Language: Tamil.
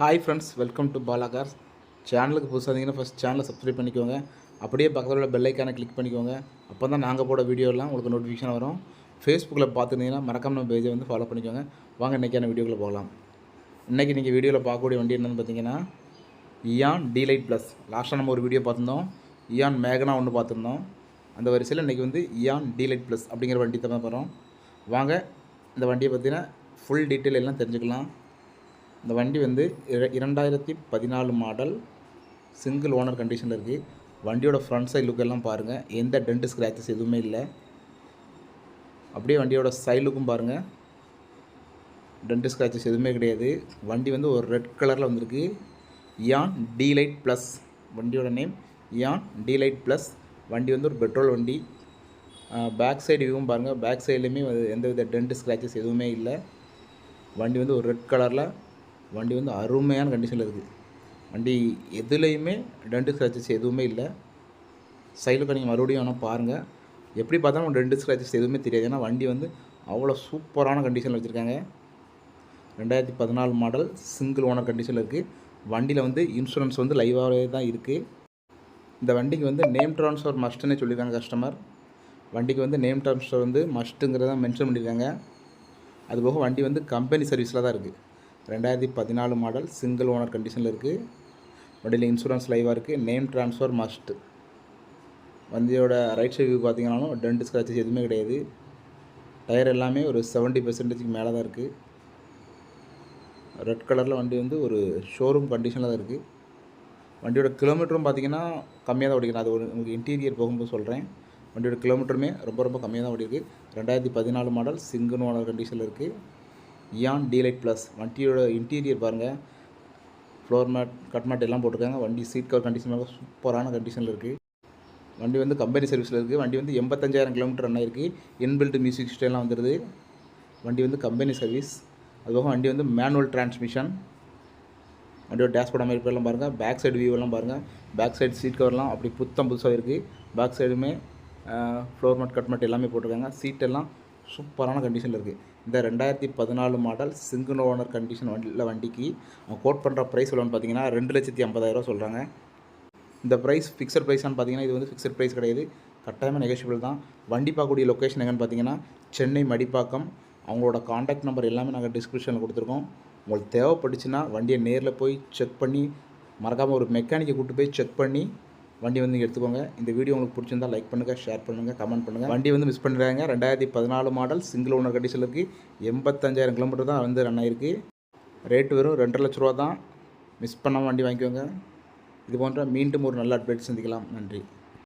Hi friends welcome to Bala cars சேனலுக்கு புதுசாக இருந்தீங்கன்னா ஃபஸ்ட் சேனலை சப்ஸ்கிரைப் பண்ணிக்கோங்க. அப்படியே பக்கத்தில் உள்ள பெல் கிளிக் பண்ணிக்கோங்க. அப்போ தான் நாங்கள் போட வீடியோலாம் உங்களுக்கு நோட்டிஃபிகேஷன் வரும். ஃபேஸ்புக்கில் பார்த்துருந்தீங்கன்னா மறக்காம நம்ம பேஜை வந்து ஃபாலோ பண்ணிக்கோங்க. வாங்க இன்றைக்கான வீடியோக்குள்ளே போகலாம். இன்றைக்கி நீங்கள் வீடியோவில் பார்க்கக்கூடிய வண்டி என்னென்னு பார்த்தீங்கன்னா இயான் டீலைட் ப்ளஸ் லாஸ்ட்டாக நம்ம ஒரு வீடியோ பார்த்துருந்தோம். இயான் மேகனா ஒன்று பார்த்துருந்தோம். அந்த வரிசையில் இன்றைக்கி வந்து இயான் டீலைட் ப்ளஸ் அப்படிங்கிற வண்டி தான் போகிறோம் வாங்க இந்த வண்டியை பார்த்தீங்கன்னா ஃபுல் டீட்டெயில் எல்லாம் தெரிஞ்சுக்கலாம். இந்த வண்டி வந்து இர- இரண்டாயிரத்தி பதினாலு மாடல் சிங்கிள் ஓனர் கண்டிஷனில் இருக்குது வண்டியோட ஃப்ரண்ட் சைட் லுக் எல்லாம் பாருங்கள் எந்த டென்ட் ஸ்க்ராச்சஸ் எதுவுமே இல்லை. அப்படியே வண்டியோட சைட் லுக்கும் பாருங்கள் டென்ட் ஸ்க்ராச்சஸ் எதுவுமே கிடையாது. வண்டி வந்து ஒரு ரெட் கலரில் வந்திருக்கு. யான் டீலைட் ப்ளஸ் வண்டியோட நேம் யான் டீலைட் ப்ளஸ் வண்டி வந்து ஒரு பெட்ரோல் வண்டி. பேக் சைடு வியூவும் பாருங்கள் பேக் சைட்லேயுமே எந்த வித டென்ட் ஸ்க்ராச்சஸ் எதுவுமே இல்லை. வண்டி வந்து ஒரு ரெட் கலரில் வண்டி வந்து அருமையான கண்டிஷனில் இருக்குது வண்டி எதுலேயுமே டென்ட் ஸ்க்ராச்சஸ் எதுவுமே இல்லை. சைடில் நீங்கள் மறுபடியும் வேணால் பாருங்கள் எப்படி பார்த்தாலும் டென்ட் ஸ்க்ராச்சஸ் எதுவுமே தெரியாது. ஏன்னா வண்டி வந்து அவ்வளோ சூப்பரான கண்டிஷனில் வச்சுருக்காங்க. ரெண்டாயிரத்தி பதினாலு மாடல் சிங்கிள் ஓனர் கண்டிஷனில் இருக்குது வண்டியில் வந்து இன்சூரன்ஸ் வந்து லைவாகவே தான் இருக்குது இந்த வண்டிக்கு வந்து நேம் ட்ரான்ஸ்ஃபர் மஸ்ட்டுன்னே சொல்லியிருக்காங்க கஸ்டமர் வண்டிக்கு வந்து நேம் ட்ரான்ஸ்ஃபர் வந்து மஸ்ட்டுங்கிறத மென்ஷன் பண்ணியிருக்காங்க அதுபோக வண்டி வந்து கம்பெனி சர்வீஸில் தான் இருக்குது ரெண்டாயிரத்தி பதினாலு மாடல் சிங்கிள் ஓனர் கண்டிஷனில் இருக்குது வண்டியில் இன்சூரன்ஸ் லைவாக இருக்குது நேம் ட்ரான்ஸ்ஃபர் மஸ்ட் வண்டியோட ரைட் சைடு வியூ பார்த்தீங்கன்னாலும் டென்ட் ஸ்க்ராச்சஸ் எதுவுமே கிடையாது. டயர் எல்லாமே ஒரு செவன்ட்டி பர்சன்டேஜ்க்கு மேலே தான் இருக்குது ரெட் கலரில் வண்டி வந்து ஒரு ஷோரூம் கண்டிஷனில் தான் இருக்குது வண்டியோட கிலோமீட்டரும் பார்த்தீங்கன்னா கம்மியாக தான் ஓடிக்கிறேன் அது ஒரு உங்களுக்கு இன்டீரியர் போகும்போது சொல்கிறேன் வண்டியோட கிலோமீட்டருமே ரொம்ப ரொம்ப கம்மியாக தான் ஓடிருக்கு ரெண்டாயிரத்தி பதினாலு மாடல் சிங்கிள் ஓனர் கண்டிஷனில் இருக்குது இயான் டீலைட் ப்ளஸ் வண்டியோட இன்டீரியர் பாருங்கள் ஃப்ளோர் மேட் கட் மேட் எல்லாம் போட்டிருக்காங்க. வண்டி சீட் கவர் கண்டிஷன் சூப்பரான கண்டிஷனில் இருக்குது வண்டி வந்து கம்பெனி சர்வீஸில் இருக்குது வண்டி வந்து எண்பத்தஞ்சாயிரம் கிலோமீட்டர் ரன் ஆயிருக்கு. இன்பில்ட் மியூசிக் சிஸ்டம்லாம் வந்துடுது வண்டி வந்து கம்பெனி சர்வீஸ் அதுபோக வண்டி வந்து மேனுவல் டிரான்ஸ்மிஷன் வண்டியோட டேஷ்போர்ட் அமைப்பெல்லாம் பாருங்கள் பேக் சைடு வியூ எல்லாம் பாருங்கள் பேக் சைடு சீட் கவர்லாம் அப்படி புத்தம் புதுசாக இருக்குது பேக் சைடுமே ஃப்ளோர் மேட் கட் மேட் எல்லாமே போட்டிருக்காங்க. சீட் எல்லாம் சூப்பரான கண்டிஷனில் இருக்குது இந்த ரெண்டாயிரத்தி பதினாலு மாடல் சிங்கிள் ஓனர் கண்டிஷன் வண்டியில் வண்டிக்கு அவங்க கோட் பண்ணுற ப்ரைஸ் எவ்வளோன்னு பார்த்தீங்கன்னா ரெண்டு லட்சத்தி ஐம்பதாயிரரூவா சொல்கிறாங்க இந்த ப்ரைஸ் ஃபிக்ஸட் ப்ரைஸான்னு பார்த்தீங்கன்னா இது வந்து ஃபிக்ஸட் ப்ரைஸ் கிடையாது. கட்டாயமாக நெகோஷியபிள் தான். வண்டி பார்க்கக்கூடிய லொக்கேஷன் எங்கன்னு பார்த்தீங்கன்னா சென்னை மடிப்பாக்கம். அவங்களோட காண்டாக்ட் நம்பர் எல்லாமே நாங்கள் டிஸ்கிரிப்ஷனில் கொடுத்துருக்கோம். உங்களுக்கு தேவைப்பட்டுச்சுன்னா வண்டியை நேரில் போய் செக் பண்ணி மறக்காமல் ஒரு மெக்கானிக்கை கூப்பிட்டு போய் செக் பண்ணி வண்டி வந்து எடுத்துக்கோங்க. இந்த வீடியோ உங்களுக்கு பிடிச்சிருந்தா லைக் பண்ணுங்கள் ஷேர் பண்ணுங்கள் கமெண்ட் பண்ணுங்கள் வண்டி வந்து மிஸ் பண்ணிடுறாங்க ரெண்டாயிரத்தி பதினாலு மாடல் சிங்கிள் ஓனர் கண்டிஷனுக்கு இருக்குது எண்பத்தஞ்சாயிரம் கிலோமீட்டர் தான் வந்து ரன் ஆயிருக்கு. ரேட்டு வெறும் ரெண்டரை லட்ச ரூபா தான். மிஸ் பண்ணாமல் வண்டி வாங்கிக்கோங்க. இது போன்ற மீண்டும் ஒரு நல்ல அப்டேட் சந்திக்கலாம். நன்றி.